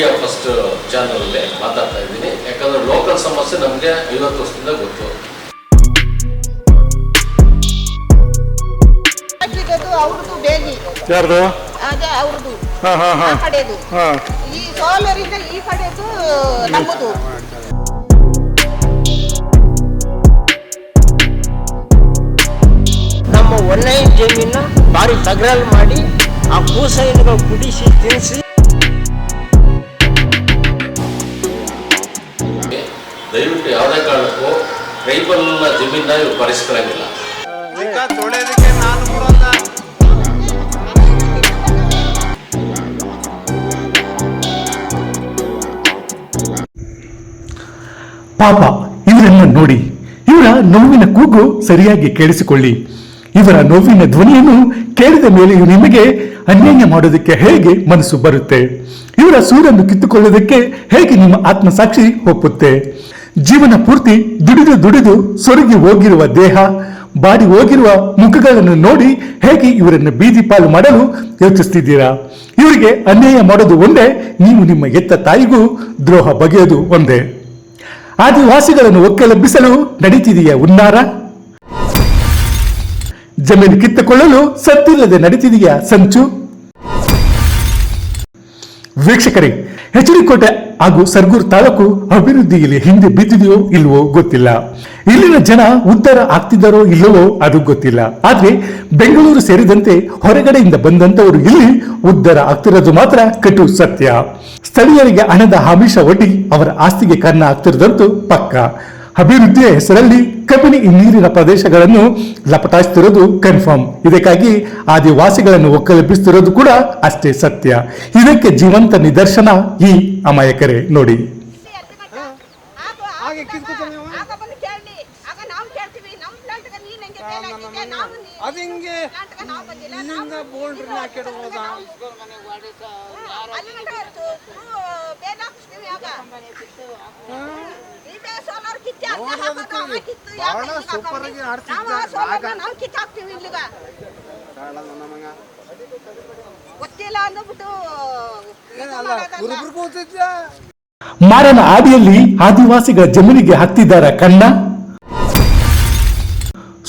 India first ಚಾನಲಲ್ಲಿ ಮಾತಾಡ್ತಾ ಇದ್ದೀನಿ. ಯಾಕಂದ್ರೆ ಲೋಕಲ್ ಸಮಸ್ಯೆ ನಮಗೆ ಐವತ್ತು ವರ್ಷದಿಂದ ಗೊತ್ತು. ಹಾಕಿದ್ದು ಅವ್ರದ್ದು ಬೇಲಿ ಯಾರ್ದು? ಅದೇ ಅವ್ರದ್ದು. ಹಾ ಹಾ ಹಾ. ಆ ಕಡೆದು. ಹಾ. ಈ ಈ ಕಡೆದು ನಮ್ಮದು. ನಮ್ಮ ಒಳ್ಳೆಯ ಜಮೀನ ಭಾರಿ ತಗರಲ್ ಮಾಡಿ ಆ ಕೂಸೈನಗಳು ಕುಡಿಸಿ ತಿನ್ನಿಸಿ ದಯವಿಟ್ಟು ಯಾವುದೇ ಕಾರಣಕ್ಕೂ ಟ್ರೈಬಲ್ನ ಜಮೀನ ಇವ್ರು ಪರಿಸ್ಕರಂಗಿಲ್ಲ ಪಾಪ, ಇವರನ್ನ ನೋಡಿ, ಇವರ ನೋವಿನ ಕೂಗು ಸರಿಯಾಗಿ ಕೇಳಿಸಿಕೊಳ್ಳಿ. ಇವರ ನೋವಿನ ಧ್ವನಿಯನ್ನು ಕೇಳಿದ ಮೇಲೆ ನಿಮಗೆ ಅನ್ಯಾಯ ಮಾಡೋದಕ್ಕೆ ಹೇಗೆ ಮನಸ್ಸು ಬರುತ್ತೆ? ಇವರ ಸೂರನ್ನು ಕಿತ್ತುಕೊಳ್ಳೋದಕ್ಕೆ ಹೇಗೆ ನಿಮ್ಮ ಆತ್ಮಸಾಕ್ಷಿ ಒಪ್ಪುತ್ತೆ? ಜೀವನ ಪೂರ್ತಿ ದುಡಿದು ದುಡಿದು ಸೊರಗಿ ಹೋಗಿರುವ ದೇಹ, ಬಾಡಿ ಹೋಗಿರುವ ಮುಖಗಳನ್ನು ನೋಡಿ ಹೇಗೆ ಇವರನ್ನು ಬೀದಿ ಪಾಲು ಮಾಡಲು ಯೋಚಿಸ್ತಿದ್ದೀರಾ? ಇವರಿಗೆ ಅನ್ಯಾಯ ಮಾಡೋದು ಒಂದೇ, ನೀವು ನಿಮ್ಮ ಎತ್ತ ತಾಯಿಗೂ ದ್ರೋಹ ಬಗೆಯೋದು ಒಂದೇ. ಆದಿವಾಸಿಗಳನ್ನು ಒಕ್ಕಲೆಬ್ಬಿಸಲು ನಡೀತಿದೆಯಾ ಉನ್ನಾರ ಜಮೀನು ಕಿತ್ತುಕೊಳ್ಳಲು ಸತ್ತಿಲ್ಲದೆ ನಡೀತಿದೆಯಾ ಸಂಚು? ವೀಕ್ಷಕರೇ ಡಿ ಕೋಟೆ ಹಾಗೂ ಸರ್ಗೂರ್ ತಾಲೂಕು ಅಭಿವೃದ್ಧಿಯಲ್ಲಿ ಹಿಂದೆ ಬಿದ್ದಿದೆಯೋ ಇಲ್ವೋ ಗೊತ್ತಿಲ್ಲ. ಇಲ್ಲಿನ ಜನ ಉದ್ಧಾರ ಆಗ್ತಿದ್ದಾರೋ ಇಲ್ಲವೋ ಅದು ಗೊತ್ತಿಲ್ಲ. ಆದ್ರೆ ಬೆಂಗಳೂರು ಸೇರಿದಂತೆ ಹೊರಗಡೆಯಿಂದ ಬಂದಂತವರು ಇಲ್ಲಿ ಉದ್ಧಾರ ಆಗ್ತಿರೋದು ಮಾತ್ರ ಕಟು ಸತ್ಯ. ಸ್ಥಳೀಯರಿಗೆ ಹಣದ ಆಮಿಷ ಒಡ್ಡಿ ಅವರ ಆಸ್ತಿಗೆ ಕನ್ನ ಆಗ್ತಿರೋದಂತೂ ಪಕ್ಕ. ಅಭಿವೃದ್ಧಿಯ ಹೆಸರಲ್ಲಿ ಕಬಿನಿ ನೀರಿನ ಪ್ರದೇಶಗಳನ್ನು ಲಪಟಾಯಿಸ್ತಿರೋದು ಕನ್ಫರ್ಮ್ ಇದಕ್ಕಾಗಿ ಆದಿವಾಸಿಗಳನ್ನು ಒಕ್ಕಲೆಬ್ಬಿಸ್ತಿರೋದು ಕೂಡ ಅಷ್ಟೇ ಸತ್ಯ. ಇದಕ್ಕೆ ಜೀವಂತ ನಿದರ್ಶನ ಈ ಅಮಾಯಕರೇ ನೋಡಿ. ಮಾರನ ಆದಿಯಲ್ಲಿ ಆದಿವಾಸಿಗಳ ಜಮೀನಿಗೆ ಹತ್ತಿದ್ದಾರ ಕಣ್ಣ.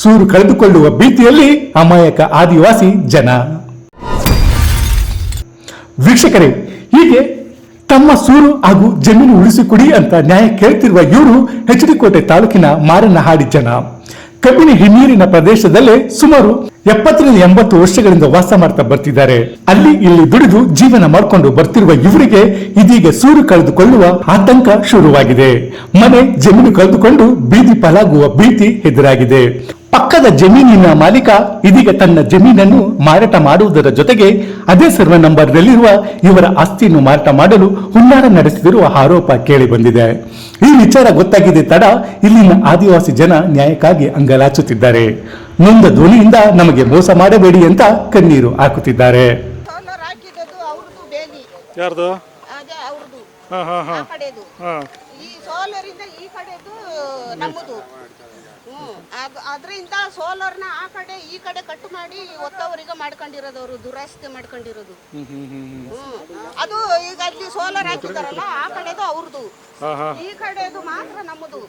ಸೂರು ಕಳೆದುಕೊಳ್ಳುವ ಭೀತಿಯಲ್ಲಿ ಅಮಾಯಕ ಆದಿವಾಸಿ ಜನ. ವೀಕ್ಷಕರೇ ಹೀಗೆ ತಮ್ಮ ಸೂರು ಹಾಗೂ ಜಮೀನು ಉಳಿಸಿಕೊಡಿ ಅಂತ ನ್ಯಾಯ ಕೇಳ್ತಿರುವ ಇವರು ಎಚ್ ಕೋಟೆ ತಾಲೂಕಿನ ಮಾರನಹಾಡಿ ಜನ. ಕಬ್ಬಿಣಿ ಹಿನ್ನೀರಿನ ಪ್ರದೇಶದಲ್ಲೇ ಸುಮಾರು ಎಪ್ಪತ್ತರಿಂದ ಎಂಬತ್ತು ವರ್ಷಗಳಿಂದ ವಾಸ ಮಾಡ್ತಾ ಬರ್ತಿದ್ದಾರೆ. ಅಲ್ಲಿ ಇಲ್ಲಿ ದುಡಿದು ಜೀವನ ಮಾಡಿಕೊಂಡು ಬರ್ತಿರುವ ಇವರಿಗೆ ಇದೀಗ ಸೂರು ಕಳೆದುಕೊಳ್ಳುವ ಆತಂಕ ಶುರುವಾಗಿದೆ. ಮನೆ, ಜಮೀನು ಕಳೆದುಕೊಂಡು ಬೀದಿ ಪಲಾಗುವ ಭೀತಿ ಎದುರಾಗಿದೆ. ಪಕ್ಕದ ಜಮೀನಿನ ಮಾಲೀಕ ಇದೀಗ ತನ್ನ ಜಮೀನನ್ನು ಮಾರಾಟ ಮಾಡುವುದರ ಜೊತೆಗೆ ಅದೇ ಸರ್ವ ನಂಬರ್ನಲ್ಲಿರುವ ಇವರ ಆಸ್ತಿಯನ್ನು ಮಾರಾಟ ಮಾಡಲು ಹುನ್ನಾರ ನಡೆಸಿದಿರುವ ಆರೋಪ ಕೇಳಿ ಬಂದಿದೆ. ಈ ವಿಚಾರ ಗೊತ್ತಾಗಿದೆ ತಡ ಇಲ್ಲಿನ ಆದಿವಾಸಿ ಜನ ನ್ಯಾಯಕ್ಕಾಗಿ ಅಂಗಲಾಚುತ್ತಿದ್ದಾರೆ. ನೊಂದ ಧ್ವನಿಯಿಂದ ನಮಗೆ ಮೋಸ ಮಾಡಬೇಡಿ ಅಂತ ಕಣ್ಣೀರು ಹಾಕುತ್ತಿದ್ದಾರೆ. ಸೋಲಾರ್ ಹಾಕಿದ್ದು ಅವ್ರದ್ದು ಬೇಲಿ ಯಾರ್ದು? ಅದೇ ಅವ್ರದ್ದು ಹಾ ಹಾ ಆ ಕಡೆದು. ಹಾ. ಈ ಸೋಲಾರಿಂದ ಈ ಕಡೆದು ನಮ್ಮದು ಹ್ಮ್ ಅದು ಅದರಿಂದ ಸೋಲಾರ್ನ ಆ ಕಡೆ ಈ ಕಡೆ ಕಟ್ ಮಾಡಿ ಒತ್ತವರಿಗೆ ಮಾಡ್ಕೊಂಡಿರೋದು ಅವರು ದುರಾಸ್ತಿ ಮಾಡ್ಕೊಂಡಿರೋದು. ಹ್ಮ್ ಅದು ಈಗ ಅಲ್ಲಿ ಸೋಲಾರ್ ಹಾಕಿದಾರಲ್ಲ ಆ ಕಡೆದು ಅವ್ರದ್ದು ಈ ಕಡೆದು ಮಾತ್ರ ನಮ್ಮದು.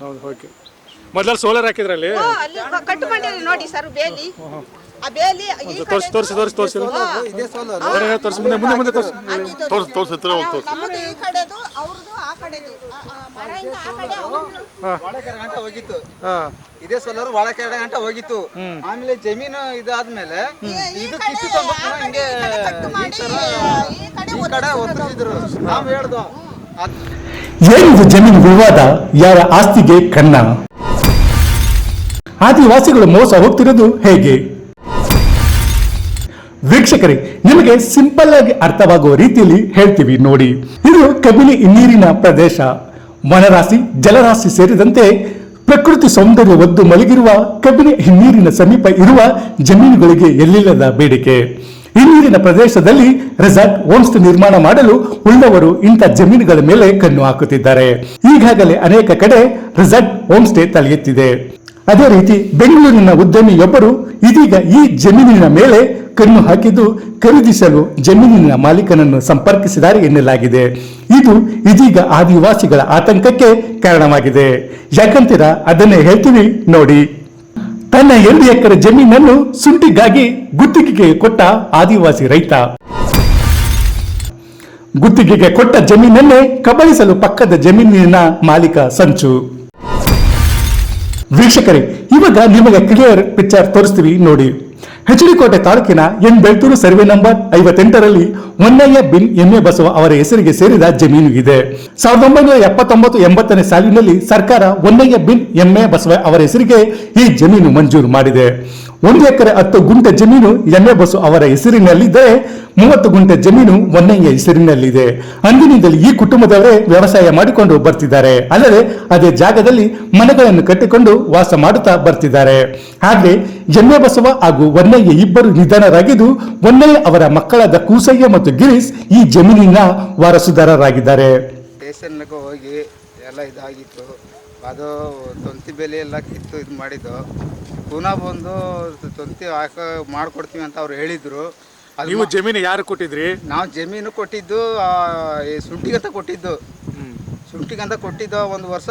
ಮೊದಲ ಸೋಲಾರ್ ಹಾಕಿದ್ರಲ್ಲಿ? ಅಲ್ಲಿ ಮಾಡಿರಿ ನೋಡಿ ಸರ್ ಬೇಲಿ. ಆ ಬೇಲಿ ಈ ತೋರ್ಸಿ ತೋರಿಸಿ ತೋರಿಸಿ ತೋರಿಸಿ. ಇದೇ ಸೋಲಾರ್. ತೋರಿಸಿ ಮುಂದೆ ಮುಂದೆ ಮುಂದೆ ತೋರಿಸಿ. ತೋರ್ಸಿ ತೋರ್ಸಿ ನಮ್ಮದು ಈ ಕಡೆದು ಅವ್ರದ್ದು ಆ ಕಡೆದು. ಆ- ಆ ಮರದಿಂದ ಆ ಕಡೆ ಅವ್ರದ್ದು. ಒಳಕೆರೆ ಗಂಟ ಹೋಗಿತ್ತು. ಇದೇ ಸೋಲಾರ್ ಒಳಕೆರೆ ಗಂಟ ಹೋಗಿತ್ತು. ಆಮೇಲೆ ಜಮೀನು ಇದಾದ್ಮೇಲೆ ಇದು ಕಿತ್ತು ತಂದ್ಬಿಟ್ಟು ಹಿಂಗೆ ಈ ತರ ಈ ಕಡೆ ಒತ್ತರಿಸಿದ್ರು ನಾವ್ ಹೇಳ್ದು? ಅದ್ ಏನಿದು ಜಮೀನು ವಿವಾದ? ಯಾರ ಆಸ್ತಿಗೆ ಕನ್ನ? ಆದಿವಾಸಿಗಳು ಮೋಸ ಹೋಗ್ತಿರೋದು ಹೇಗೆ? ವೀಕ್ಷಕರೇ, ನಿಮಗೆ ಸಿಂಪಲ್ ಆಗಿ ಅರ್ಥವಾಗುವ ರೀತಿಯಲ್ಲಿ ಹೇಳ್ತೀವಿ ನೋಡಿ. ಇದು ಕಬಿನಿ ನೀರಿನ ಪ್ರದೇಶ. ವನರಾಶಿ, ಜಲರಾಶಿ ಸೇರಿದಂತೆ ಪ್ರಕೃತಿ ಸೌಂದರ್ಯ ಒದ್ದು ಮಲಗಿರುವ ಕಬಿನಿ ಹಿನ್ನೀರಿನ ಸಮೀಪ ಇರುವ ಜಮೀನುಗಳಿಗೆ ಎಲ್ಲಿಲ್ಲದ ಬೇಡಿಕೆ. ಹಿನ್ನೀರಿನ ನೀರಿನ ಪ್ರದೇಶದಲ್ಲಿ ರೆಸಾರ್ಟ್ ಹೋಮ್ಸ್ ನಿರ್ಮಾಣ ಮಾಡಲು ಉಳ್ಳವರು ಇಂಥ ಜಮೀನುಗಳ ಮೇಲೆ ಕಣ್ಣು ಹಾಕುತ್ತಿದ್ದಾರೆ. ಈಗಾಗಲೇ ಅನೇಕ ಕಡೆ ರೆಸಾರ್ಟ್ ಹೋಮ್ ಸ್ಟೇ ಎತ್ತಿದೆ ಅದೇ ರೀತಿ ಬೆಂಗಳೂರಿನ ಉದ್ಯಮಿಯೊಬ್ಬರು ಇದೀಗ ಈ ಜಮೀನಿನ ಮೇಲೆ ಕಣ್ಣು ಹಾಕಿದ್ದು ಖರೀದಿಸಲು ಜಮೀನಿನ ಮಾಲೀಕನನ್ನು ಸಂಪರ್ಕಿಸಿದ್ದಾರೆ ಎನ್ನಲಾಗಿದೆ. ಇದು ಇದೀಗ ಆದಿವಾಸಿಗಳ ಆತಂಕಕ್ಕೆ ಕಾರಣವಾಗಿದೆ. ಯಾಕಂತೀರ? ಅದನ್ನೇ ಹೇಳ್ತೀವಿ ನೋಡಿ. ತನ್ನ ಎರಡು ಎಕರೆ ಜಮೀನನ್ನು ಸುಂಟಿಗಾಗಿ ಗುತ್ತಿಗೆಗೆ ಕೊಟ್ಟ ಆದಿವಾಸಿ ರೈತ. ಗುತ್ತಿಗೆಗೆ ಕೊಟ್ಟ ಜಮೀನನ್ನೇ ಕಬಳಿಸಲು ಪಕ್ಕದ ಜಮೀನಿನ ಮಾಲೀಕ ಸಂಚು. ವೀಕ್ಷಕರೇ, ಇವಾಗ ನಿಮಗೆ ಕ್ಲಿಯರ್ ಪಿಕ್ಚರ್ ತೋರಿಸ್ತೀವಿ ನೋಡಿ. ಎಚ್ ಡಿ ಕೋಟೆ ತಾಲೂಕಿನ ಎನ್ ಬೆಳ್ತೂರು ಸರ್ವೆ ನಂಬರ್ ಐವತ್ತೆಂಟರಲ್ಲಿ ಹೊನ್ನಯ್ಯ ಬಿನ್ ಎಮ್ಮೆ ಬಸವ ಅವರ ಹೆಸರಿಗೆ ಸೇರಿದ ಜಮೀನು ಇದೆ. ಸಾವಿರದ ಒಂಬೈನೂರ ಎಪ್ಪತ್ತೊಂಬತ್ತು ಎಂಬತ್ತನೇ ಸಾಲಿನಲ್ಲಿ ಸರ್ಕಾರ ಹೊನ್ನಯ್ಯ ಬಿನ್ ಎಮ್ಮೆ ಬಸವ ಅವರ ಹೆಸರಿಗೆ ಈ ಜಮೀನು ಮಂಜೂರು ಮಾಡಿದೆ. ಒಂದು ಎಕರೆ ಹತ್ತು ಗುಂಟೆ ಜಮೀನು ಎಮ್ಮೆ ಬಸು ಅವರ ಹೆಸರಿನಲ್ಲಿದೆ, ಮೂವತ್ತು ಗುಂಟೆ ಜಮೀನು ಒನ್ನಯ್ಯ ಹೆಸರಿನಲ್ಲಿದೆ. ಅಂದಿನಿಂದಲೇ ಈ ಕುಟುಂಬದವರೇ ವ್ಯವಸಾಯ ಮಾಡಿಕೊಂಡು ಬರ್ತಿದ್ದಾರೆ. ಅಲ್ಲದೆ ಅದೇ ಜಾಗದಲ್ಲಿ ಮನೆಗಳನ್ನು ಕಟ್ಟಿಕೊಂಡು ವಾಸ ಮಾಡುತ್ತಾ ಬರ್ತಿದ್ದಾರೆ. ಹಾಗೆ ಎಮ್ಮೆ ಬಸವ ಹಾಗೂ ಒನ್ನಯ್ಯ ಇಬ್ಬರು ನಿಧನರಾಗಿದ್ದು ಒನ್ನಯ್ಯ ಅವರ ಮಕ್ಕಳಾದ ಕೂಸಯ್ಯ ಮತ್ತು ಗಿರೀಶ್ ಈ ಜಮೀನಿನ ವಾರಸುದಾರರಾಗಿದ್ದಾರೆ. ಹೋಗಿ ಎಲ್ಲ ಇದಾಗಿತ್ತು. ಅದು ತೊಂತಿ ಬೆಲೆ ಎಲ್ಲ ಕಿತ್ತು ಇದು ಮಾಡಿದ್ದು. ಪುನಃ ಬಂದು ತೊಂತಿ ಹಾಕ ಮಾಡಿಕೊಡ್ತೀವಿ ಅಂತ ಅವ್ರು ಹೇಳಿದ್ರು. ಅದು ನೀವು ಜಮೀನು ಯಾರು ಕೊಟ್ಟಿದ್ರಿ? ನಾವು ಜಮೀನು ಕೊಟ್ಟಿದ್ದು ಆ, ಈ ಅಂತ ಕೊಟ್ಟಿದ್ದು. ಸುಂಟಿಗಂತ ಕೊಟ್ಟಿದ್ದು ಒಂದು ವರ್ಷ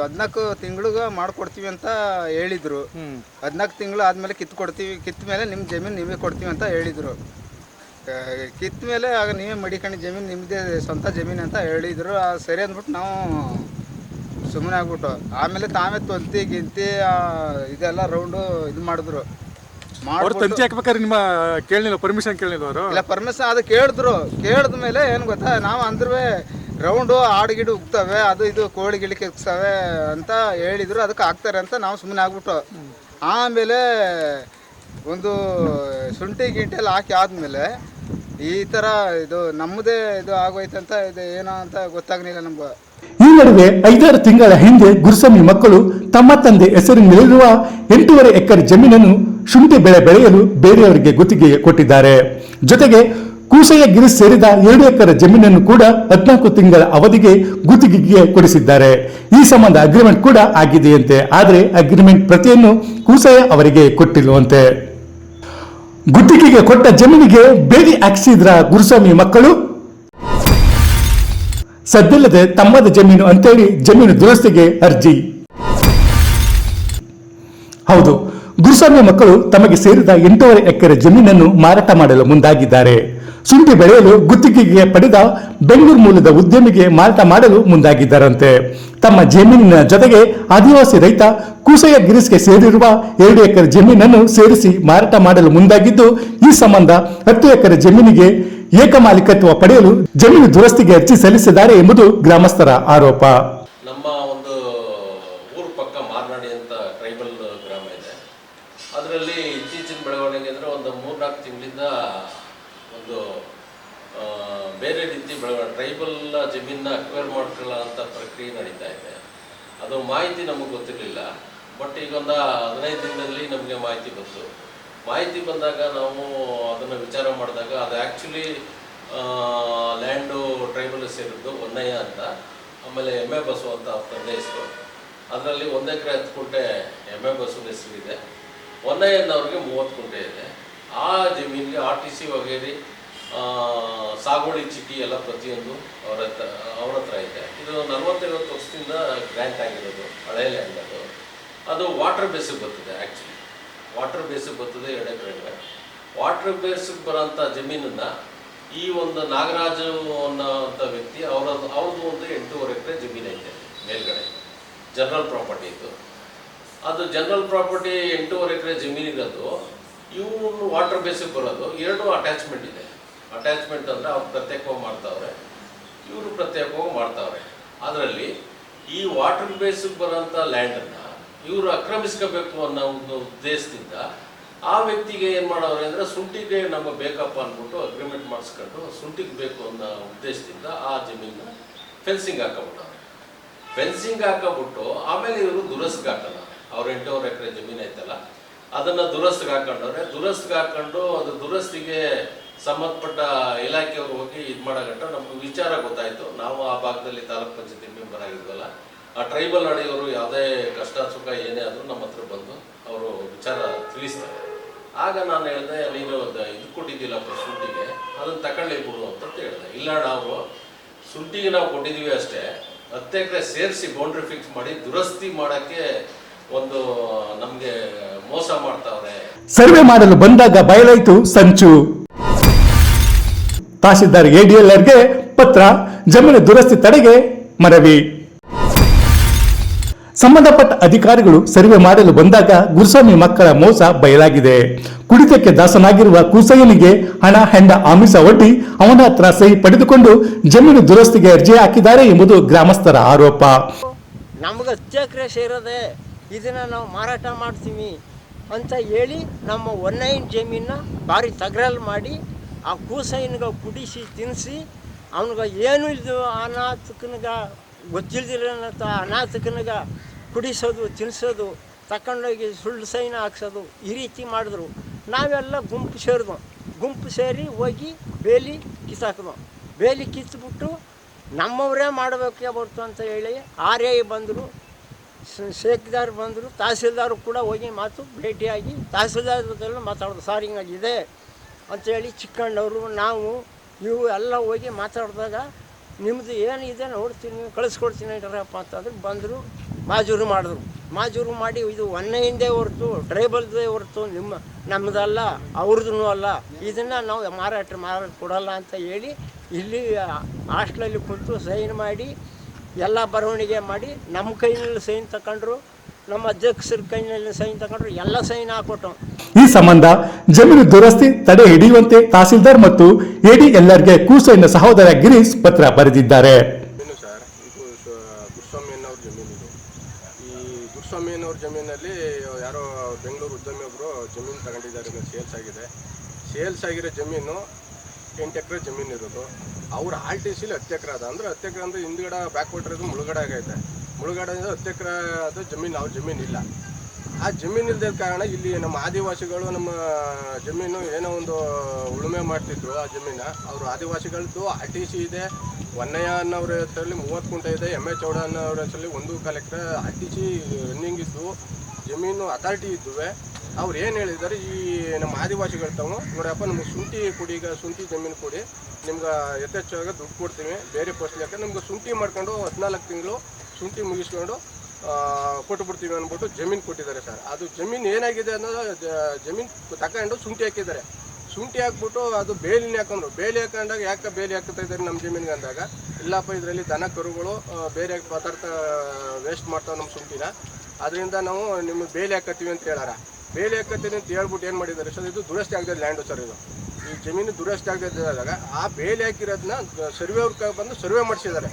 ಹದಿನಾಲ್ಕು ತಿಂಗಳಿಗೆ ಮಾಡ್ಕೊಡ್ತೀವಿ ಅಂತ ಹೇಳಿದ್ರು. ಹದಿನಾಲ್ಕು ತಿಂಗಳು ಆದಮೇಲೆ ಕಿತ್ತು ಕೊಡ್ತೀವಿ ಕಿತ್ತ ಮೇಲೆ ನಿಮ್ಮ ಜಮೀನು ನೀವೇ ಕೊಡ್ತೀವಿ ಅಂತ ಹೇಳಿದರು. ಕಿತ್ತ ಮೇಲೆ ಆಗ ನೀವೇ ಮಡಿಕೊಂಡು ಜಮೀನು ನಿಮ್ಮದೇ ಸ್ವಂತ ಜಮೀನು ಅಂತ ಹೇಳಿದರು. ಆ, ಸರಿ ಅಂದ್ಬಿಟ್ಟು ನಾವು ಸುಮ್ಮನೆ ಆಗ್ಬಿಟ್ಟು ಆಮೇಲೆ ತಾವೇ ತೊಂತಿ ಗಿಂತಿ ಆ, ಇದೆಲ್ಲ ರೌಂಡು ಇದು ಮಾಡಿದ್ರು. ಅವ್ರು ಮಾಡ್ಬಿಟ್ಟು- ತಂತಿ ಹಾಕ್ಬೇಕಾದ್ರೆ ನಿಮ್ಮ ಕೇಳಿಲ್ಲ ಪರ್ಮಿಷನ್ ಕೇಳಿಲ್ಲ ಅವರು? ಇಲ್ಲ ಪರ್ಮಿಷನ್ ಅದು ಕೇಳಿದ್ರು. ಕೇಳಿದ ಮೇಲೆ ಏನು ಗೊತ್ತಾ ನಾವು ಅಂದ್ರೂ ರೌಂಡು ಆಡು ಗಿಡ ಉಗ್ತವೆ ಅದು ಇದು ಕೋಳಿ ಗಿಳಿ ಕೆಕ್ಸವೆ ಅಂತ ಹೇಳಿದ್ರು ಅದಕ್ಕೆ ಹಾಕ್ತಾರೆ ಅಂತ ನಾವು ಸುಮ್ಮನೆ ಆಗ್ಬಿಟ್ಟು. ಆಮೇಲೆ ಒಂದು ಶುಂಠಿ ಗಿಂಟಿ ಎಲ್ಲ ಹಾಕಿ ಆದಮೇಲೆ ಈ ಥರ ಇದು ನಮ್ಮದೇ ಇದು ಆಗೋಯ್ತಂತ ಇದು ಏನೋ ಅಂತ ಗೊತ್ತಾಗಲಿಲ್ಲ ನಮ್ಗೆ. ಈ ನಡುವೆ ಐದಾರು ತಿಂಗಳ ಹಿಂದೆ ಗುರುಸ್ವಾಮಿ ಮಕ್ಕಳು ತಮ್ಮ ತಂದೆ ಹೆಸರಿನಲ್ಲಿರುವ ಎಂಟೂವರೆ ಎಕರೆ ಜಮೀನನ್ನು ಶುಂಠಿ ಬೆಳೆ ಬೆಳೆಯಲು ಬೇರೆಯವರಿಗೆ ಗುತ್ತಿಗೆ ಕೊಟ್ಟಿದ್ದಾರೆ. ಜೊತೆಗೆ ಕೂಸಯ್ಯ ಗಿರಿ ಸೇರಿದ ಎರಡು ಎಕರೆ ಜಮೀನನ್ನು ಕೂಡ ಹದಿನಾಲ್ಕು ತಿಂಗಳ ಅವಧಿಗೆ ಗುತ್ತಿಗೆಗೆ ಕೊಡಿಸಿದ್ದಾರೆ. ಈ ಸಂಬಂಧ ಅಗ್ರಿಮೆಂಟ್ ಕೂಡ ಆಗಿದೆಯಂತೆ. ಆದರೆ ಅಗ್ರಿಮೆಂಟ್ ಪ್ರತಿಯನ್ನು ಕೂಸಯ್ಯ ಅವರಿಗೆ ಕೊಟ್ಟಿಲ್ಲವಂತೆ. ಗುತ್ತಿಗೆಗೆ ಕೊಟ್ಟ ಜಮೀನಿಗೆ ಬೇಲಿ ಹಾಕಿಸಿದ್ರ ಗುರುಸ್ವಾಮಿ ಮಕ್ಕಳು? ಸದ್ದಿಲ್ಲದೆ ತಮ್ಮದ ಜಮೀನು ಅಂತೇಳಿ ಜಮೀನು ದುರಸ್ತಿಗೆ ಅರ್ಜಿ. ಹೌದು, ಗುರುಸ್ವಾಮಿ ಮಕ್ಕಳು ತಮಗೆ ಸೇರಿದ ಎಂಟೂವರೆ ಎಕರೆ ಜಮೀನನ್ನು ಮಾರಾಟ ಮಾಡಲು ಮುಂದಾಗಿದ್ದಾರೆ. ಶುಂಠಿ ಬೆಳೆಯಲು ಗುತ್ತಿಗೆಗೆ ಪಡೆದ ಬೆಂಗಳೂರು ಮೂಲದ ಉದ್ಯಮಿಗೆ ಮಾರಾಟ ಮಾಡಲು ಮುಂದಾಗಿದ್ದರಂತೆ. ತಮ್ಮ ಜಮೀನಿನ ಜೊತೆಗೆ ಆದಿವಾಸಿ ರೈತ ಕೂಸಯ್ಯ ಗಿರಿಸ್ಗೆ ಸೇರಿರುವ ಎರಡು ಎಕರೆ ಜಮೀನನ್ನು ಸೇರಿಸಿ ಮಾರಾಟ ಮಾಡಲು ಮುಂದಾಗಿದ್ದು, ಈ ಸಂಬಂಧ ಹತ್ತು ಎಕರೆ ಜಮೀನಿಗೆ ಏಕಮಾಲಿಕತ್ವ ಪಡೆಯಲು ಜಮೀನು ದುರಸ್ತಿಗೆ ಅರ್ಜಿ ಸಲ್ಲಿಸಿದ್ದಾರೆ ಎಂಬುದು ಗ್ರಾಮಸ್ಥರ ಆರೋಪ. ನಮ್ಮ ಒಂದು ಊರು ಪಕ್ಕ ಮಾರ್ನಾಡಿ ಅಂತ ಟ್ರೈಬಲ್ ಗ್ರಾಮ ಇದೆ. ಅದರಲ್ಲಿ ಇತ್ತೀಚಿನ ಬೆಳವಣಿಗೆ ಅಂದರೆ ಒಂದು ಮೂರ್ನಾಲ್ಕು ತಿಂಗಳಿಂದ ಒಂದು ಬೇರೆ ರೀತಿ ಬೆಳವಣಿಗೆ ಟ್ರೈಬಲ್ ಜಮೀನ ಅಕ್ವೈರ್ ಮಾಡ್ಕೊಳ್ಳೋ ಅಂತ ಪ್ರಕ್ರಿಯೆ ನಡೀತಾ ಇದೆ. ಅದು ಮಾಹಿತಿ ನಮಗೆ ಗೊತ್ತಿರಲಿಲ್ಲ. ಬಟ್ ಈಗ ಒಂದು ಹದಿನೈದು ದಿನದಲ್ಲಿ ನಮಗೆ ಮಾಹಿತಿ ಬಂತು. ಮಾಹಿತಿ ಬಂದಾಗ ನಾವು ಅದನ್ನು ವಿಚಾರ ಮಾಡಿದಾಗ ಅದು ಆ್ಯಕ್ಚುಲಿ ಲ್ಯಾಂಡು ಟ್ರೈಬಲ್ ಸೇರಿದ್ದು ಒನ್ನಯ್ಯ ಅಂತ, ಆಮೇಲೆ ಎಮ್ಮೆ ಬಸು ಅಂತ ತಂದೆ ಹೆಸರು. ಅದರಲ್ಲಿ ಒಂದು ಎಕರೆ ಹತ್ತು ಕುಂಟೆ ಎಮ್ಮೆ ಬಸ್ಸು ಹೆಸರಿದೆ. ಒನ್ನಯ್ಯನವ್ರಿಗೆ ಮೂವತ್ತು ಕುಂಟೆ ಇದೆ. ಆ ಜಮೀನಿಗೆ ಆರ್ ಟಿ ಸಿ ವಗೇರಿ ಸಾಗುವಳಿ ಚೀಟಿ ಎಲ್ಲ ಪ್ರತಿಯೊಂದು ಅವ್ರ ಹತ್ರ ಅವ್ರ ಹತ್ರ ಇದೆ. ಇದು ನಲವತ್ತೈವತ್ತು ವರ್ಷದಿಂದ ಗ್ರ್ಯಾಂಟ್ ಆಗಿರೋದು ಹಳೆ ಲ್ಯಾಂಡ್ ಅದು ಅದು ವಾಟರ್ ಬೇಸಿಗೆ ಬರ್ತದೆ ಆ್ಯಕ್ಚುಲಿ ವಾಟರ್ ಬೇಸಿಗೆ ಬರ್ತದೆ ಎರಡು ಎಕರೆ ವಾಟರ್ ಬೇಸಿಗೆ ಬರೋಂಥ ಜಮೀನನ್ನು ಈ ಒಂದು ನಾಗರಾಜ ಅನ್ನೋಂಥ ವ್ಯಕ್ತಿ, ಅವರದ್ದು, ಅವ್ರದ್ದು ಒಂದು ಎಂಟೂವರೆ ಎಕರೆ ಜಮೀನು ಐತೆ ಮೇಲ್ಗಡೆ ಜನರಲ್ ಪ್ರಾಪರ್ಟಿ ಇತ್ತು ಅದು ಜನರಲ್ ಪ್ರಾಪರ್ಟಿ ಎಂಟೂವರೆ ಎಕರೆ ಜಮೀನಿರೋದು ಇವ್ರು ವಾಟರ್ ಬೇಸಿಗೆ ಬರೋದು. ಎರಡು ಅಟ್ಯಾಚ್ಮೆಂಟ್ ಇದೆ. ಅಟ್ಯಾಚ್ಮೆಂಟ್ ಅಂದರೆ ಅವ್ರು ಪ್ರತ್ಯೇಕವಾಗಿ ಮಾಡ್ತಾವ್ರೆ. ಇವರು ಪ್ರತ್ಯೇಕವಾಗಿ ಮಾಡ್ತಾವ್ರೆ. ಅದರಲ್ಲಿ ಈ ವಾಟರ್ ಬೇಸಿಗೆ ಬರೋಂಥ ಲ್ಯಾಂಡನ್ನು ಇವರು ಆಕ್ರಮಿಸ್ಕೋಬೇಕು ಅನ್ನೋ ಒಂದು ಉದ್ದೇಶದಿಂದ ಆ ವ್ಯಕ್ತಿಗೆ ಏನು ಮಾಡೋರು ಅಂದರೆ ಸುಂಟಿಗೆ ನಮಗೆ ಬೇಕಪ್ಪ ಅಂದ್ಬಿಟ್ಟು ಅಗ್ರಿಮೆಂಟ್ ಮಾಡಿಸ್ಕೊಂಡು ಸುಂಟಿಗೆ ಬೇಕು ಅನ್ನೋ ಉದ್ದೇಶದಿಂದ ಆ ಜಮೀನನ್ನ ಫೆನ್ಸಿಂಗ್ ಹಾಕೋಬಿಟ್ಟವ್ರೆ ಫೆನ್ಸಿಂಗ್ ಹಾಕೊಂಬಿಟ್ಟು ಆಮೇಲೆ ಇವರು ದುರಸ್ಗೆ ಹಾಕಲ್ಲ ಅವ್ರ ಎಂಟೂವರೆ ಎಕರೆ ಜಮೀನು ಐತಲ್ಲ. ಅದನ್ನ ದುರಸ್ತಿಗೆ ಹಾಕೊಂಡವ್ರೆ. ದುರಸ್ತಿಗೆ ಹಾಕೊಂಡು ಅದು ದುರಸ್ತಿಗೆ ಸಂಬಂಧಪಟ್ಟ ಇಲಾಖೆಯವರು ಹೋಗಿ ಇದು ಮಾಡೋ ಗಂಟ ನಮ್ಗೆ ವಿಚಾರ ಗೊತ್ತಾಯ್ತು. ನಾವು ಆ ಭಾಗದಲ್ಲಿ ತಾಲೂಕ್ ಪಂಚಾಯತಿ ಮೆಂಬರ್ ಆಗಿದ್ವಲ್ಲ, ಆ ಟ್ರೈಬಲ್ ನಡೆಯೋರು ಯಾವುದೇ ಕಷ್ಟ, ಸುಖ ಏನೇ ಆದರೂ ನಮ್ಮ ಹತ್ರ ಬಂದು ಅವರು ವಿಚಾರ ತಿಳಿಸ್ತಾರೆ. ಆಗ ನಾನು ಹೇಳಿದೆ, ನೀನು ಒಂದು ಇದು ಕೊಟ್ಟಿದ್ದಿಲ್ಲ ಶುಂಠಿಗೆ, ಅದನ್ನು ತಗೊಳ್ಳಿ ಬಿಡು ಅಂತ ಹೇಳಿದೆ. ಇಲ್ಲ, ನಾವು ಸುಂಟಿಗೆ ನಾವು ಕೊಟ್ಟಿದ್ದೀವಿ ಅಷ್ಟೇ. ಹತ್ತು ಎಕರೆ ಸೇರಿಸಿ ಬೌಂಡ್ರಿ ಫಿಕ್ಸ್ ಮಾಡಿ ದುರಸ್ತಿ ಮಾಡೋಕ್ಕೆ ಒಂದು ನಮಗೆ ಮೋಸ ಮಾಡ್ತಾವ್ರೆ. ಸರ್ವೆ ಮಾಡಲು ಬಂದಾಗ ಬಯಲಾಯಿತು ಸಂಚು. ತಹಸೀಲ್ದಾರ್ ಎಡಿಎಲ್ಆರ್ಗೆ ಪತ್ರ ಜಮೀನು ದುರಸ್ತಿ ತಡೆಗೆ ಮನವಿ. ಸಂಬಂಧಪಟ್ಟ ಅಧಿಕಾರಿಗಳು ಸರ್ವೆ ಮಾಡಲು ಬಂದಾಗ ಗುರುಸ್ವಾಮಿ ಮಕ್ಕಳ ಮೋಸ ಬಯಲಾಗಿದೆ. ಕುಡಿತಕ್ಕೆ ದಾಸನಾಗಿರುವ ಕುಸಯ್ಯನಿಗೆ ಹಣ ಹೆಂಡ ಆಮಿಷ ಒಡ್ಡಿ ಅವನ ಹತ್ರ ಸಹಿ ಪಡೆದುಕೊಂಡು ಜಮೀನು ದುರಸ್ತಿಗೆ ಅರ್ಜಿ ಹಾಕಿದ್ದಾರೆ ಎಂಬುದು ಗ್ರಾಮಸ್ಥರ ಆರೋಪ. ನಮಗೆ ಹತ್ತು ಎಕರೆ ಸೇರೋದೆ ಇದನ್ನು ನಾವು ಮಾರಾಟ ಮಾಡ್ತೀವಿ. ಅಂತ ಹೇಳಿ ನಮ್ಮ ಒನ್ನೈನ್ ಜಮೀನ ಭಾರಿ ತಗರಲ್ ಮಾಡಿ ಆ ಕೂಸೈನ್ಗೆ ಕುಡಿಸಿ ತಿನ್ನಿಸಿ ಅವನಿಗೆ ಏನು ಇದು ಅನಾಥಕನಿಗ ಗೊತ್ತಿಲ್ದಿರೋಂಥ ಅನಾಥಕನಿಗ ಕುಡಿಸೋದು ತಿನ್ನಿಸೋದು ತಗೊಂಡೋಗಿ ಸುಳ್ಳು ಸೈನ್ ಹಾಕ್ಸೋದು ಈ ರೀತಿ ಮಾಡಿದ್ರು. ನಾವೆಲ್ಲ ಗುಂಪು ಸೇರಿದ್ವು. ಗುಂಪು ಸೇರಿ ಹೋಗಿ ಬೇಲಿ ಕಿತ್ತಾಕಿದ್ವು. ಬೇಲಿ ಕಿತ್ಬಿಟ್ಟು ನಮ್ಮವರೇ ಮಾಡಬೇಕೇ ಬರ್ತು ಅಂತ ಹೇಳಿ ಆರ್ ಬಂದರು. ಶೇಖ್ದಾರ್ ಬಂದರು, ತಹಸೀಲ್ದಾರ್ ಕೂಡ ಹೋಗಿ ಮಾತು ಭೇಟಿಯಾಗಿ ತಹಸೀಲ್ದಾರ್ ಜೊತೆಲ್ಲ ಮಾತಾಡೋದು, ಸಾರ್ ಹಿಂಗಾಗಿದೆ ಅಂಥೇಳಿ ಚಿಕ್ಕಣ್ಣವರು, ನಾವು, ಇವು ಎಲ್ಲ ಹೋಗಿ ಮಾತಾಡಿದಾಗ ನಿಮ್ಮದು ಏನಿದೆ ನೋಡ್ತೀನಿ ಕಳಿಸ್ಕೊಡ್ತೀನಿ ನಡೀರಪ್ಪ ಅಂತಂದ್ರೆ ಬಂದರು, ಮಾಜೂರು ಮಾಡಿದ್ರು. ಮಾಜೂರು ಮಾಡಿ ಇದು ಒನ್ನೆಯಿಂದೇ ಹೊರತು, ಟ್ರೈಬಲ್ದೇ ಹೊರತು, ನಿಮ್ಮ ನಮ್ಮದಲ್ಲ ಅವ್ರದ್ದು ಅಲ್ಲ, ಇದನ್ನು ನಾವು ಮಾರಾಟ ಮಾರಾಟ ಕೊಡಲ್ಲ ಅಂತ ಹೇಳಿ, ಇಲ್ಲಿ ಹಾಸ್ಟ್ಲಲ್ಲಿ ಕುಂತು ಸೈನ್ ಮಾಡಿ ಎಲ್ಲ ಬರವಣಿಗೆ ಮಾಡಿ ನಮ್ಮ ಕೈನಲ್ಲಿ ಸೈನ್ ತಗೊಂಡ್ರು ನಮ್ಮ ಅಧ್ಯಕ್ಷರ ಕೈನಲ್ಲಿ ಸೈನ್ ತಗೊಂಡ್ರು ಎಲ್ಲ ಸೈನ್ ಹಾಕೊಟ್ಟು ಈ ಸಂಬಂಧ ಜಮೀನು ದುರಸ್ತಿ ತಡೆ ಹಿಡಿಯುವಂತೆ ತಹಸೀಲ್ದಾರ್ ಮತ್ತು ಎಡಿ ಎಲ್ಲರ್ಗೆ ಕೂಸೈನ ಸಹೋದರ ಗಿರೀಶ್ ಪತ್ರ ಬರೆದಿದ್ದಾರೆ. ಏನು ಸರ್? ಇದು ಗುರುಸ್ವಾಮಿಯನ್ನವ್ರ ಜಮೀನು ಇದು. ಈ ಗುರುಸ್ವಾಮಿಯನ್ನವ್ರ ಜಮೀನಲ್ಲಿ ಯಾರೋ ಬೆಂಗಳೂರು ಉದ್ಯಮಿ ಒಬ್ಬರು ಜಮೀನು ತಗೊಂಡಿದ್ದಾರೆ ಸೇಲ್ಸ್ ಆಗಿದೆ. ಸೇಲ್ಸ್ ಆಗಿರೋ ಜಮೀನು ಎಂಟು ಎಕರೆ ಜಮೀನು ಇರೋದು. ಅವ್ರ ಆರ್ ಟಿ ಸಿಲಿ ಹತ್ತು ಎಕರೆ ಅದ ಅಂದ್ರೆ ಹತ್ತು ಎಕರೆ ಅಂದ್ರೆ ಹಿಂದ್ಗಡೆ ಬ್ಯಾಕ್ ವಾಟರ್ ಇದು ಮುಳುಗಡೆ ಆಗೈತೆ. ಮುಳುಗಡೆ ಅಂದ್ರೆ ಹತ್ತು ಎಕರೆ ಅದು ಜಮೀನು, ಅವ್ರ ಜಮೀನು ಇಲ್ಲ. ಆ ಜಮೀನು ಇಲ್ಲದ ಕಾರಣ ಇಲ್ಲಿ ನಮ್ಮ ಆದಿವಾಸಿಗಳು ನಮ್ಮ ಜಮೀನು ಏನೋ ಒಂದು ಉಳುಮೆ ಮಾಡ್ತಿದ್ರು ಆ ಜಮೀನ. ಅವರು ಆದಿವಾಸಿಗಳದ್ದು ಆರ್ ಟಿ ಸಿ ಇದೆ. ಒನ್ನಯ್ಯ ಅನ್ನೋರ ಹೆಸರಲ್ಲಿ ಮೂವತ್ತು ಕುಂಟೆ ಇದೆ. ಎಂ ಎಚ್ ಚೌಡ ಅನ್ನೋರ ಹೆಸರಲ್ಲಿ ಒಂದು collector R T C running ಇದ್ದು. ಜಮೀನು ಅಥಾರಿಟಿ ಇದ್ದುವೆ. ಅವ್ರು ಏನು ಹೇಳಿದ್ದಾರೆ, ಈ ನಮ್ಮ ಆದಿವಾಸಿಗಳು ತಾವು ನೋಡಪ್ಪ, ನಮ್ಗೆ ಶುಂಠಿ ಕೊಡಿ, ಈಗ ಶುಂಠಿ ಜಮೀನು ಕೊಡಿ, ನಿಮ್ಗೆ ಯಥೇಚ್ಛವಾಗಿ ದುಡ್ಡು ಕೊಡ್ತೀವಿ, ಬೇರೆ ಯಾಕಂದ್ರೆ ನಿಮ್ಗೆ ಶುಂಠಿ ಮಾಡ್ಕೊಂಡು ಹದಿನಾಲ್ಕು ತಿಂಗಳು ಶುಂಠಿ ಮುಗಿಸ್ಕೊಂಡು ಕೊಟ್ಬಿಡ್ತೀವಿ ಅಂದ್ಬಿಟ್ಟು ಜಮೀನು ಕೊಟ್ಟಿದ್ದಾರೆ ಸರ್. ಅದು ಜಮೀನು ಏನಾಗಿದೆ ಅನ್ನೋದು ಜಮೀನು ತಗೊಂಡು ಶುಂಠಿ ಹಾಕಿದ್ದಾರೆ. ಶುಂಠಿ ಹಾಕ್ಬಿಟ್ಟು ಅದು ಬೇಲಿನ ಹಾಕೊಂಡ್ರು. ಬೇಲಿ ಹಾಕೊಂಡಾಗ ಯಾಕೆ ಬೇಲಿ ಹಾಕ್ತಾ ಇದ್ದಾರೆ ನಮ್ಮ ಜಮೀನಿಗೆ ಅಂದಾಗ? ಇಲ್ಲಪ್ಪ, ಇದರಲ್ಲಿ ದನ ಕರುಗಳು ಬೇರೆ ಪದಾರ್ಥ ವೇಸ್ಟ್ ಮಾಡ್ತಾವೆ ನಮ್ಮ ಶುಂಠಿನ. ಅದರಿಂದ ನಾವು ನಿಮಗೆ ಬೇಲಿ ಹಾಕತ್ತೀವಿ ಅಂತ ಹೇಳಾರ. ಬೇಲಿ ಹಾಕತ್ತೀನಿ ಅಂತ ಹೇಳ್ಬಿಟ್ಟು ಏನು ಮಾಡಿದ್ದಾರೆ? ಸರ್, ಇದು ದುರಸ್ತಿ ಆಗದೆ ಲ್ಯಾಂಡು ಸರ್ ಇದು. ಈ ಜಮೀನು ದುರಸ್ತಿ ಆಗದಿದ್ದಾಗ ಆ ಬೇಲೆ ಹಾಕಿರೋದನ್ನ ಸರ್ವೆ ಅವ್ರ ಬಂದು ಸರ್ವೆ ಮಾಡಿಸಿದ್ದಾರೆ.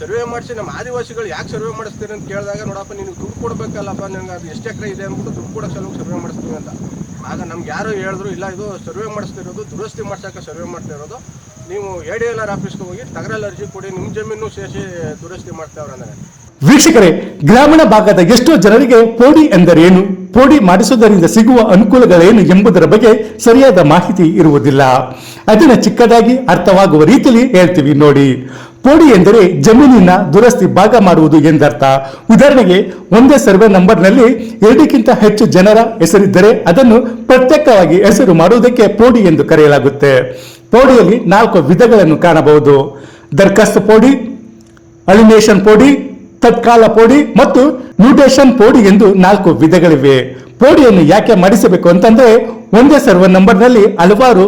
ಸರ್ವೆ ಮಾಡಿಸಿ ನಮ್ಮ ಆದಿವಾಸಿಗಳು ಯಾಕೆ ಸರ್ವೆ ಮಾಡಿಸ್ತೀರಿ ಅಂತ ಕೇಳಿದಾಗ ನೋಡಪ್ಪ, ನಿನಗೆ ದುಡ್ಡು ಕೊಡಬೇಕಲ್ಲಪ್ಪ ನನಗೆ ಅದು ಎಷ್ಟು ಎಕರೆ ಇದೆ ಅಂದ್ಬಿಟ್ಟು ದುಡ್ಡು ಕೊಡೋ ಸಲುವಾಗಿ ಸರ್ವೆ ಮಾಡಿಸ್ತೀವಿ ಅಂತ. ಆಗ ನಮ್ಗೆ ಯಾರೋ ಹೇಳಿದ್ರು, ಇಲ್ಲ ಇದು ಸರ್ವೆ ಮಾಡಿಸ್ತಿರೋದು, ದುರಸ್ತಿ ಮಾಡ್ಸೋಕೆ ಸರ್ವೆ ಮಾಡ್ತಿರೋದು, ನೀವು ಎ ಡಿ ಎಲ್ ಆರ್ ಆಫೀಸ್ಗೆ ಹೋಗಿ ತಗರಲ್ಲಿ ಅರ್ಜಿ ಕೊಡಿ ನಿಮ್ಮ ಜಮೀನು ಸೇರಿಸಿ ದುರಸ್ತಿ ಮಾಡ್ತಾವ್ರೆ ಅಂದರೆ. ವೀಕ್ಷಕರೇ, ಗ್ರಾಮೀಣ ಭಾಗದ ಎಷ್ಟೋ ಜನರಿಗೆ ಪೋಡಿ ಎಂದರೇನು? ಪೋಡಿ ಮಾಡಿಸುವುದರಿಂದ ಸಿಗುವ ಅನುಕೂಲಗಳೇನು ಎಂಬುದರ ಬಗ್ಗೆ ಸರಿಯಾದ ಮಾಹಿತಿ ಇರುವುದಿಲ್ಲ. ಅದನ್ನು ಚಿಕ್ಕದಾಗಿ ಅರ್ಥವಾಗುವ ರೀತಿಯಲ್ಲಿ ಹೇಳ್ತೀವಿ ನೋಡಿ. ಪೋಡಿ ಎಂದರೆ ಜಮೀನಿನ ದುರಸ್ತಿ ಭಾಗ ಮಾಡುವುದು ಎಂದರ್ಥ. ಉದಾಹರಣೆಗೆ, ಒಂದೇ ಸರ್ವೆ ನಂಬರ್ನಲ್ಲಿ ಎರಡಕ್ಕಿಂತ ಹೆಚ್ಚು ಜನರ ಹೆಸರಿದ್ದರೆ ಅದನ್ನು ಪ್ರತ್ಯೇಕವಾಗಿ ಹೆಸರು ಮಾಡುವುದಕ್ಕೆ ಪೋಡಿ ಎಂದು ಕರೆಯಲಾಗುತ್ತೆ. ಪೋಡಿಯಲ್ಲಿ ನಾಲ್ಕು ವಿಧಗಳನ್ನು ಕಾಣಬಹುದು. ದರ್ಖಾಸ್ತು ಪೋಡಿ, ಅಲಿನೇಷನ್ ಪೋಡಿ ತತ್ಕಾಲ ಪೋಡಿ ಮತ್ತು ಮ್ಯೂಟೇಷನ್ ಪೋಡಿ ಎಂದು ನಾಲ್ಕು ವಿಧಗಳಿವೆ. ಪೋಡಿಯನ್ನು ಯಾಕೆ ಮಾಡಿಸಬೇಕು ಅಂತಂದ್ರೆ ಒಂದೇ ಸರ್ವ ನಂಬರ್ನಲ್ಲಿ ಹಲವಾರು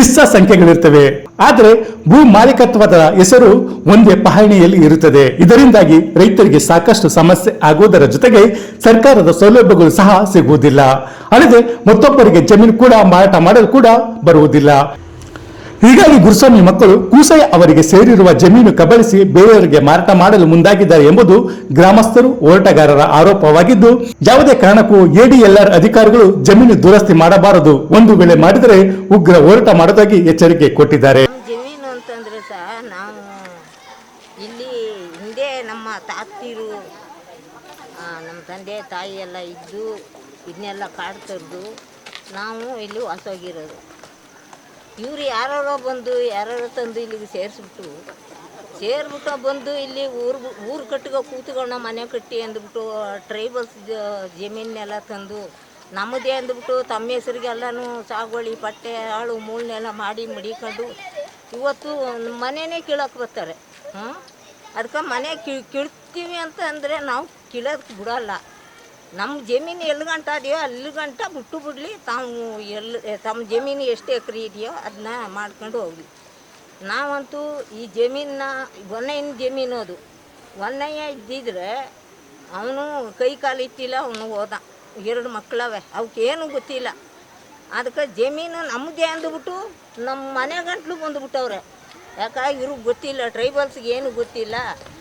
ಇಸ್ಸಾ ಸಂಖ್ಯೆಗಳಿರ್ತವೆ. ಆದರೆ ಭೂ ಮಾಲೀಕತ್ವದ ಹೆಸರು ಒಂದೇ ಪಹಣಿಯಲ್ಲಿ ಇರುತ್ತದೆ. ಇದರಿಂದಾಗಿ ರೈತರಿಗೆ ಸಾಕಷ್ಟು ಸಮಸ್ಯೆ ಆಗುವುದರ ಜೊತೆಗೆ ಸರ್ಕಾರದ ಸೌಲಭ್ಯಗಳು ಸಹ ಸಿಗುವುದಿಲ್ಲ. ಅಲ್ಲದೆ ಮತ್ತೊಬ್ಬರಿಗೆ ಜಮೀನು ಕೂಡ ಮಾರಾಟ ಮಾಡಲು ಕೂಡ ಬರುವುದಿಲ್ಲ. ಹೀಗಾಗಿ ಗುರುಸ್ವಾಮಿ ಮಕ್ಕಳು ಕೂಸಯ್ಯ ಅವರಿಗೆ ಸೇರಿರುವ ಜಮೀನು ಕಬಳಿಸಿ ಬೇರೆಯವರಿಗೆ ಮಾರಾಟ ಮಾಡಲು ಮುಂದಾಗಿದ್ದಾರೆ ಎಂಬುದು ಗ್ರಾಮಸ್ಥರು, ಹೋರಾಟಗಾರರ ಆರೋಪವಾಗಿದ್ದು, ಯಾವುದೇ ಕಾರಣಕ್ಕೂ ಎಡಿಎಲ್ಆರ್ ಅಧಿಕಾರಿಗಳು ಜಮೀನು ದುರಸ್ತಿ ಮಾಡಬಾರದು. ಒಂದು ವೇಳೆ ಮಾಡಿದರೆ ಉಗ್ರ ಹೋರಾಟ ಮಾಡುವುದಾಗಿ ಎಚ್ಚರಿಕೆ ಕೊಟ್ಟಿದ್ದಾರೆ. ಜಮೀನು ಅಂತಂದ್ರೆ ನಾವು ಇಲ್ಲಿ ಹಿಂದೆ ನಮ್ಮ ತಾತಿರು ನಮ್ಮ ತಂದೆ ತಾಯಿ ಎಲ್ಲ ಇದ್ದು, ಇದನ್ನೆಲ್ಲ ಕಾಡ್ತಿದ್ದು ನಾವು ಇಲ್ಲಿ ವಾಸವಾಗಿರೋದು. ಇವರು ಯಾರೋ ಬಂದು ಯಾರೋ ತಂದು ಇಲ್ಲಿಗೆ ಸೇರಿಸ್ಬಿಟ್ಟು, ಸೇರ್ಬಿಟ್ಟು ಬಂದು ಇಲ್ಲಿ ಊರು ಊರು ಕಟ್ಟಿಗೆ ಕೂತ್ಕೊಂಡು ಮನೆ ಕಟ್ಟಿ ಅಂದ್ಬಿಟ್ಟು ಟ್ರೈಬಲ್ಸ್ ಜಮೀನೆಲ್ಲ ತಂದು, ನಮ್ಮದೇ ಅಂದ್ಬಿಟ್ಟು ತಮ್ಮ ಹೆಸರಿಗೆಲ್ಲನೂ ಸಾಗುವಳಿ ಪಟ್ಟೆ ಆಳು ಮೂಳನ್ನೆಲ್ಲ ಮಾಡಿ ಮಡಿಕೊಂಡು ಇವತ್ತು ಮನೆಯೇ ಕೀಳಕ್ಕೆ ಬರ್ತಾರೆ. ಹ್ಞೂ ಅದಕ್ಕೆ ಮನೆ ಕಿ ಕೀಳ್ತೀವಿ ಅಂತ ಅಂದರೆ ನಾವು ಕೀಳೋದಕ್ಕೆ ಬಿಡಲ್ಲ. ನಮ್ಮ ಜಮೀನು ಎಲ್ಲಿ ಗಂಟ ಇದೆಯೋ ಅಲ್ಲಿ ಗಂಟ ಬಿಟ್ಟು ಬಿಡಲಿ. ತಾವು ಎಲ್ಲಿ ತಮ್ಮ ಜಮೀನು ಎಷ್ಟು ಎಕರೆ ಇದೆಯೋ ಅದನ್ನ ಮಾಡ್ಕೊಂಡು ಹೋಗ್ಲಿ. ನಾವಂತೂ ಈ ಜಮೀನನ್ನ ಒನ್ನೆಯ ಜಮೀನು ಅದು. ಒನ್ನಯ್ಯ ಇದ್ದಿದ್ರೆ ಅವನು ಕೈ ಕಾಲು ಇತ್ತಿಲ್ಲ, ಅವನು ಹೋದ. ಎರಡು ಮಕ್ಕಳವೆ ಅವಕ್ಕೇನು ಗೊತ್ತಿಲ್ಲ. ಅದಕ್ಕೆ ಜಮೀನು ನಮ್ಮದೇ ಅಂದ್ಬಿಟ್ಟು ನಮ್ಮ ಮನೆ ಗಂಟ್ಲು ಬಂದುಬಿಟ್ಟವ್ರೆ. ಯಾಕೆ ಇವ್ರಿಗೆ ಗೊತ್ತಿಲ್ಲ ಟ್ರೈಬಲ್ಸ್ಗೆ ಏನು ಗೊತ್ತಿಲ್ಲ.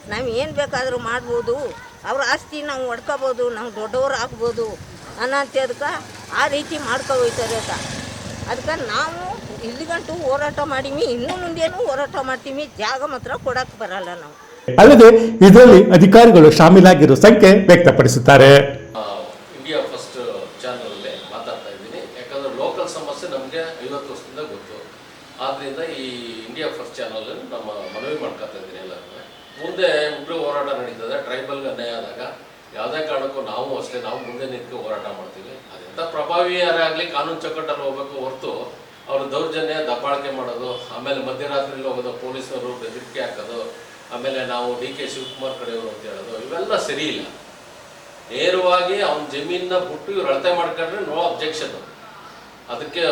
ನಾವು ಏನು ಬೇಕಾದರೂ ಮಾಡ್ಬೋದು. ಅವ್ರ ಆಸ್ತಿ ನಾವು ಹೊಡ್ಕೋಬೋದು ನಾವು ದೊಡ್ಡವ್ರು ಆಗ್ಬೋದು ಅನ್ನೋಂಥದ್ಕೆ ಆ ರೀತಿ ಮಾಡ್ಕೊ ಹೋಯ್ತಾರೆ ಅಕ್ಕ ಅದಕ್ಕೆ ನಾವು ಇಲ್ಲಿಗಂಟು ಹೋರಾಟ ಮಾಡೀವಿ ಇನ್ನು ಮುಂದೇನು ಹೋರಾಟ ಮಾಡ್ತೀವಿ ಜಾಗ ಮಾತ್ರ ಕೊಡಕ್ಕೆ ಬರಲ್ಲ ನಾವು. ಅಲ್ಲದೆ ಇದರಲ್ಲಿ ಅಧಿಕಾರಿಗಳು ಶಾಮೀಲಾಗಿರೋ ಸಂಖ್ಯೆ ವ್ಯಕ್ತಪಡಿಸುತ್ತಾರೆ ಆ, ಇಂಡಿಯಾ ಫಸ್ಟ್ ಚಾನಲಲ್ಲಿ ಮಾತಾಡ್ತಾ ಇದ್ದೀನಿ ಯಾಕಂದ್ರೆ ಲೋಕಲ್ ಸಮಸ್ಯೆ ನಮಗೆ ಐವತ್ತು ವರ್ಷದಿಂದ ಗೊತ್ತು ಆದ್ದರಿಂದ ಈ ಇಂಡಿಯಾ ಫಸ್ಟ್ ಚಾನಲ್ ನಮ್ಮ ಮನವಿ ಮಾಡ್ಕೊತಾ ಇದ್ದೀನಿ ಎಲ್ಲರೂ ಮುಂದೆ ಉಗ್ರ ಹೋರಾಟ ನಡೀತದೆ. ಟ್ರೈಬಲ್ಗೆ ಅನ್ಯಾಯ ಆದಾಗ ಯಾವುದೇ ಕಾರಣಕ್ಕೂ ನಾವು ಅಷ್ಟೇ, ನಾವು ಮುಂದೆ ನಿಂತು ಹೋರಾಟ ಮಾಡ್ತೀವಿ. ಅದೆಂಥ ಪ್ರಭಾವಿಯರಾಗಲಿ ಕಾನೂನು ಚೌಕಟ್ಟಲ್ಲಿ ಹೋಗ್ಬೇಕು ಹೊರತು ಅವರು ದೌರ್ಜನ್ಯ, ದಬ್ಬಾಳಿಕೆ ಮಾಡೋದು, ಆಮೇಲೆ ಮಧ್ಯರಾತ್ರಿಯಲ್ಲಿ ಹೋಗೋದು, ಪೊಲೀಸರು ಬೆದರಿಕೆ ಹಾಕೋದು, ಆಮೇಲೆ ನಾವು ಡಿ ಕೆ ಶಿವಕುಮಾರ್ ಕಡೆಯವರು ಅಂತ ಹೇಳೋದು, ಇವೆಲ್ಲ ಸರಿ ಇಲ್ಲ. ನೇರವಾಗಿ ಅವ್ನ ಜಮೀನನ್ನ ಬಿಟ್ಟು ಇವ್ರು ಅಳತೆ ಮಾಡ್ಕೊಂಡ್ರೆ ನೋ ಅಬ್ಜೆಕ್ಷನ್ ಅದಕ್ಕೆ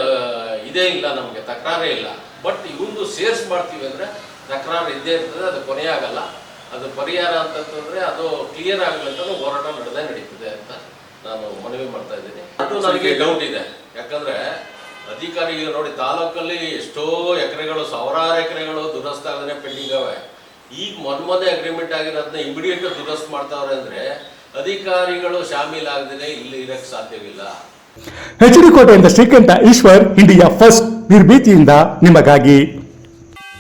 ಇದೇ ಇಲ್ಲ ನಮಗೆ, ತಕರಾರೇ ಇಲ್ಲ. ಬಟ್ ಇವಂದು ಸೇರ್ಸ್ ಮಾಡ್ತೀವಿ ಅಂದರೆ ತಕರಾರು ಇದ್ದೇ ಇರ್ತದೆ, ಅದು ಕೊನೆಯಾಗಲ್ಲ. ಅದು ಪರಿಹಾರ ಅಂತಂದ್ರೆ ಅದು ಕ್ಲಿಯರ್ ಆಗಲಿ ಅಂತ ಹೋರಾಟ ನಡೆದೇ ನಡೀತದೆ ಅಂತ ನಾನು ಮನವಿ ಮಾಡ್ತಾ ಇದ್ದೀನಿ. ಅದು ನನಗೆ ಡೌಟ್ ಇದೆ. ಯಾಕಂದ್ರೆ ಅಧಿಕಾರಿಗಳು ನೋಡಿ ತಾಲೂಕಲ್ಲಿ ಎಷ್ಟೋ ಎಕರೆಗಳು ಸಾವಿರಾರು ಎಕರೆಗಳು ದುರಸ್ತ ಆಗದೇ ಪೆಂಡಿಂಗ್ ಅವೆ ಈಗ ಮೊನ್ನೆ ಅಗ್ರಿಮೆಂಟ್ ಆಗಿರೋದನ್ನ ಇಮಿಡಿಯೇಟ್ ದುರಸ್ತ್ ಮಾಡ್ತಾವ್ರೆ ಅಂದ್ರೆ ಅಧಿಕಾರಿಗಳು ಶಾಮೀಲಾಗದೇ ಇಲ್ಲಿ ಇರಕ್ಕೆ ಸಾಧ್ಯವಿಲ್ಲ. ಹೆಚ್ಡಿ ಡಿ ಕೋಟೆಯಿಂದ ಶ್ರೀಕಂಠ ಈಶ್ವರ್ ಇಂಡಿಯಾ ಫಸ್ಟ್ ನಿರ್ಭೀತಿಯಿಂದ ನಿಮಗಾಗಿ